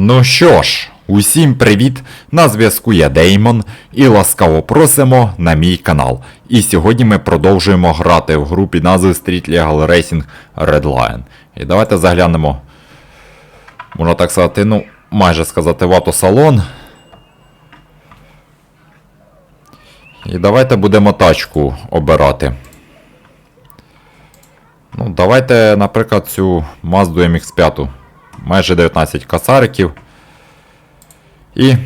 Ну що ж, усім привіт! На зв'язку я Деймон і ласкаво просимо на мій канал. І сьогодні ми продовжуємо грати в групі назви Street Legal Racing Redline. І давайте заглянемо, можна так сказати, ну, майже сказати, в автосалон. І давайте будемо тачку обирати. Ну, давайте, наприклад, цю Mazda MX5. Майже 19 касариків. І.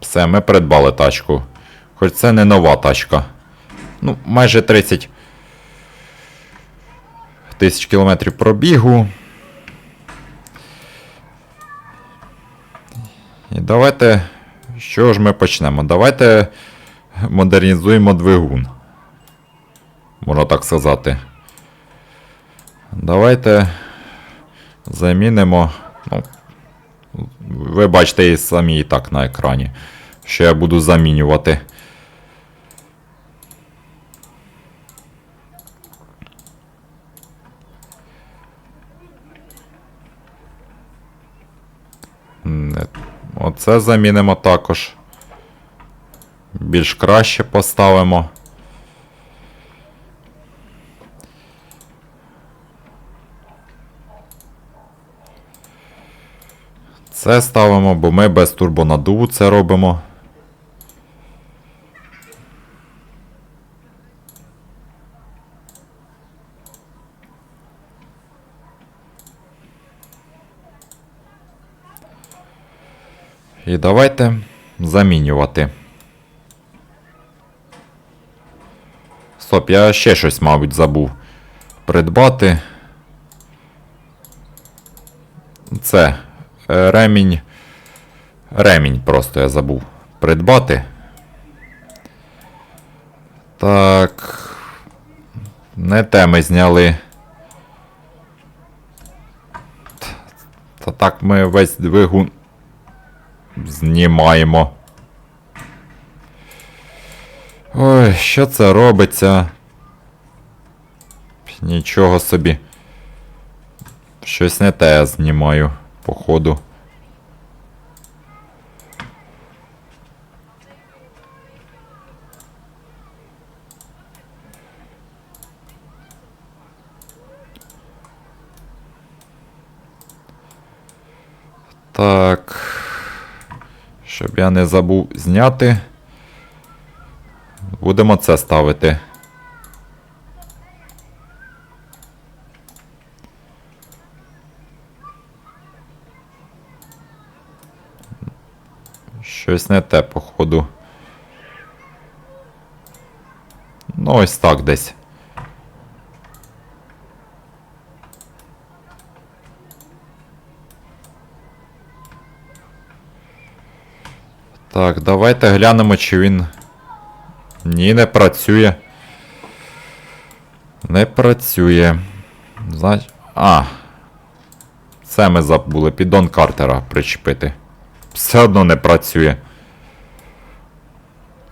Все, ми придбали тачку. Хоч це не нова тачка. Ну, майже 30 тисяч кілометрів пробігу. І давайте. Що ж ми почнемо? Давайте модернізуємо двигун. Можна так сказати. Давайте замінимо. Ну, ви бачите і самі і так на екрані. Що я буду замінювати. Оце замінимо також. Більш краще поставимо. Це ставимо, бо ми без турбонадуву це робимо. І давайте замінювати. Стоп, я ще щось, мабуть, забув придбати. Це ремінь. Ремінь просто я забув придбати. Так. Не те ми зняли. Та так ми весь двигун знімаємо. Ой, що це робиться? Нічого собі. Щось не те я знімаю, походу. Так. Щоб я не забув зняти. Будемо це ставити. Щось не те, походу. Ну, ось так десь. Так, давайте глянемо, чи він. Ні, не працює. Не працює. Знач... А. Це ми забули. Піддон Картера причепити. Все одно не працює.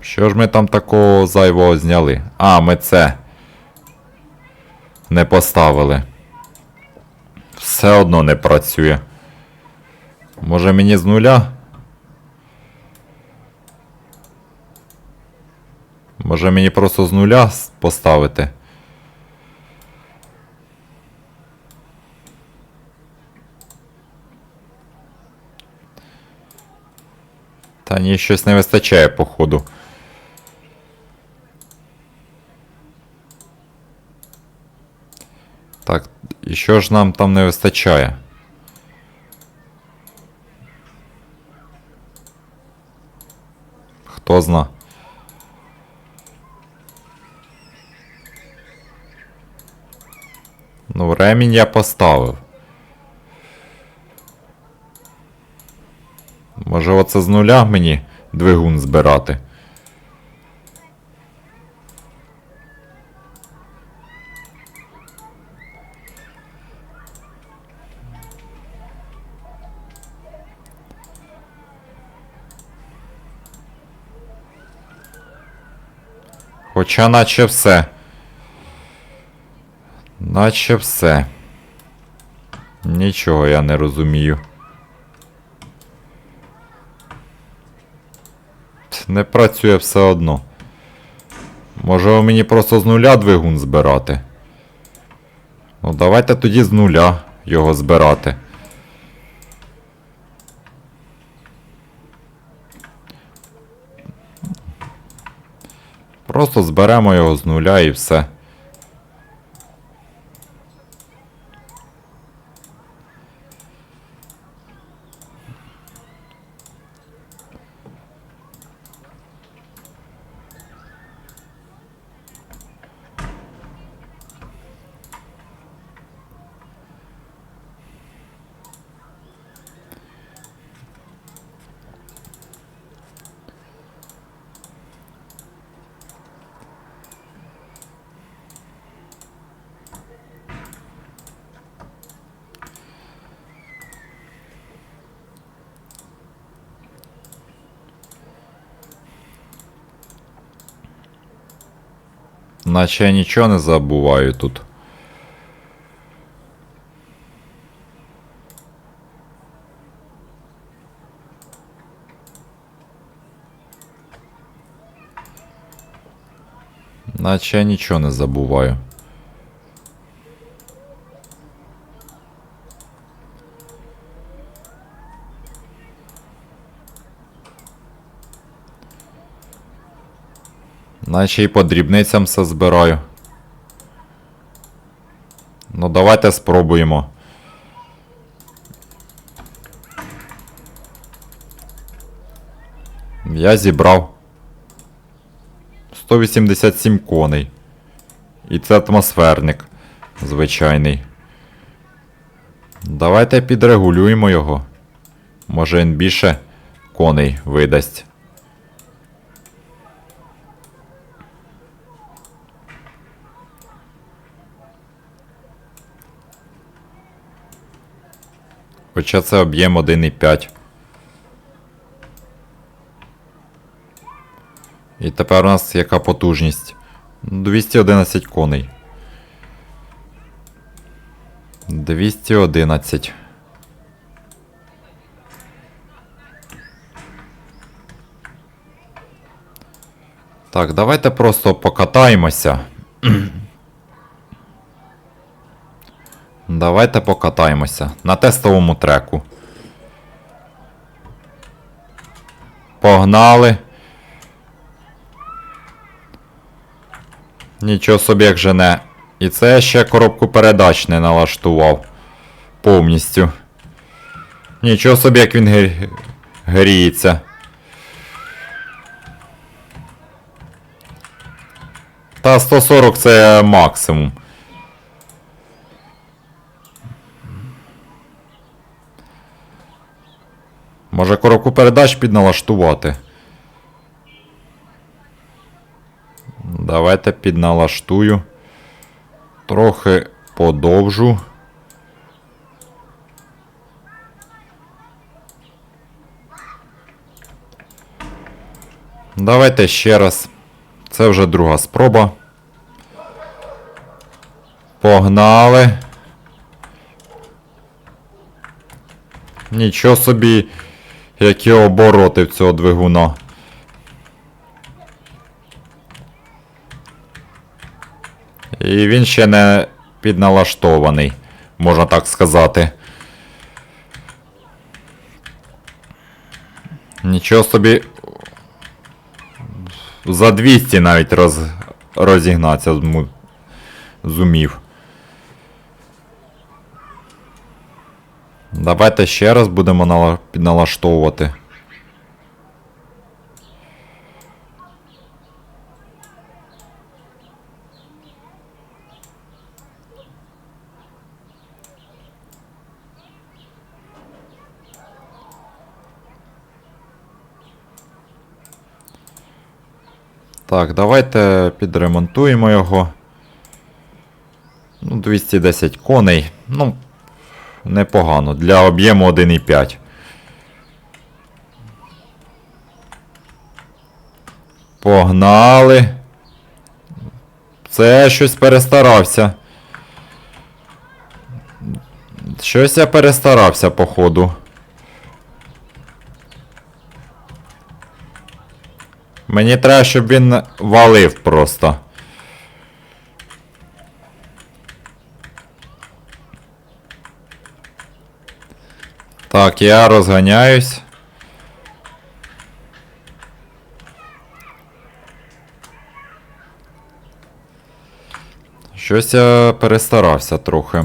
Що ж ми там такого зайвого зняли? А, ми це. Не поставили. Все одно не працює. Може мені з нуля? Може мені просто з нуля поставити? Та ні, щось не вистачає, походу. Так, і що ж нам там не вистачає? Ну, ремінь я поставив. Може оце з нуля мені двигун збирати? Хоча наче все. Наче все. Нічого я не розумію. Не працює все одно. Може мені просто з нуля двигун збирати? Ну, давайте тоді з нуля його збирати. Просто зберемо його з нуля і все. Наче я нічого не забуваю тут. Наче я нічого не забуваю. Наче і по дрібницям все збираю. Ну, давайте спробуємо. Я зібрав 187 коней. І це атмосферник звичайний. Давайте підрегулюємо його. Може він більше коней видасть. Хоча це об'єм 1,5. І тепер у нас яка потужність? 211 коней. 211. Так, давайте просто покатаємося. Давайте покатаємося на тестовому треку. Погнали. Нічого собі як жене. І це я ще коробку передач не налаштував. Повністю. Нічого собі як він грі- гріється. Та 140 це максимум. Може коробку передач підналаштувати. Давайте підналаштую. Трохи подовжу. Давайте ще раз. Це вже друга спроба. Погнали. Нічого собі, які обороти в цього двигуна. І він ще не підналаштований, можна так сказати. Нічого собі. За 200 навіть роз... розігнатися зумів. Давайте ще раз будемо нала... підналаштовувати. Так, давайте підремонтуємо його. Ну, 210 коней. Ну, непогано. Для об'єму 1,5. Погнали. Це я щось перестарався. Щось я перестарався, походу. Мені треба, щоб він валив просто. Так, я розганяюсь. Щось я перестарався трохи.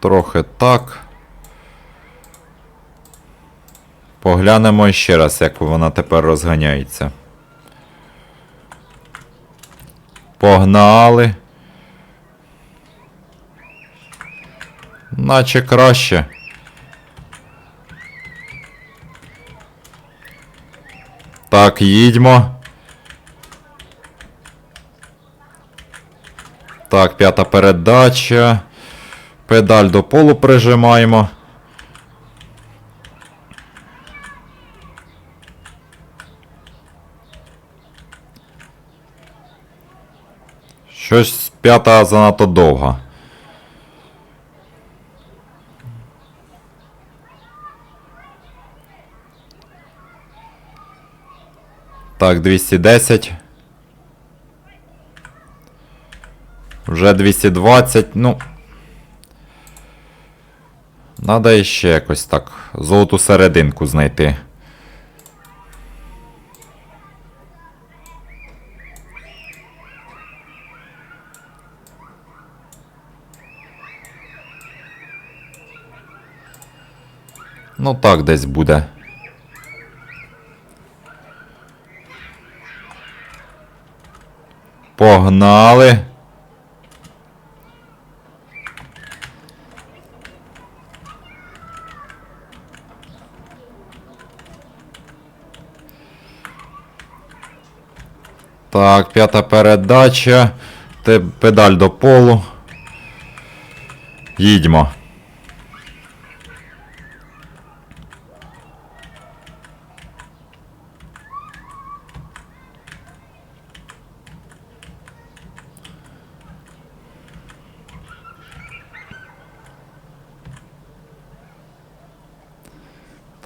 Трохи так. Поглянемо ще раз, як вона тепер розганяється. Погнали. Наче краще. Так, їдьмо. Так, п'ята передача. Педаль до полу прижимаємо. Щось п'ята занадто довга. Так, 210. Вже 220, ну. Надо іще якось так. Золоту серединку знайти. Ну так десь буде. Погнали. Так, п'ята передача. Те- Педаль до полу. Їдьмо.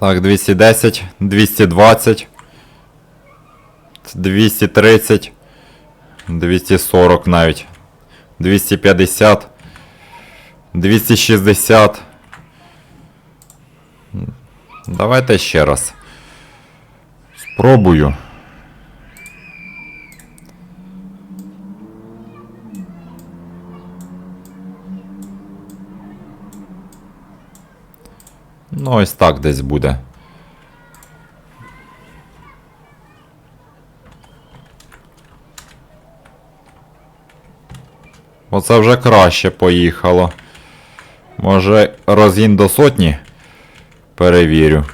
Так, 210, 220, 230, 240 навіть, 250, 260. Давайте ще раз. Спробую. Ну, ось так десь буде. Оце вже краще поїхало. Може, розгін до сотні? Перевірю.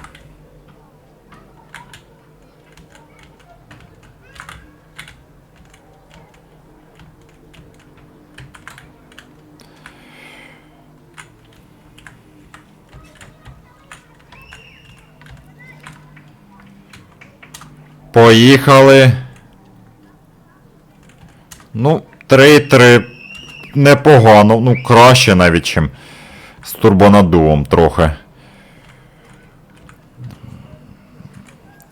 Поїхали. Ну, 3-3. Непогано. Ну, краще навіть, чим з турбонаддувом трохи.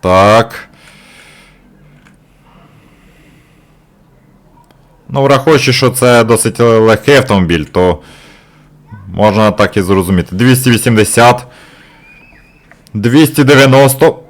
Так. Ну, враховуючи, що це досить легкий автомобіль, то можна так і зрозуміти. 280. 290.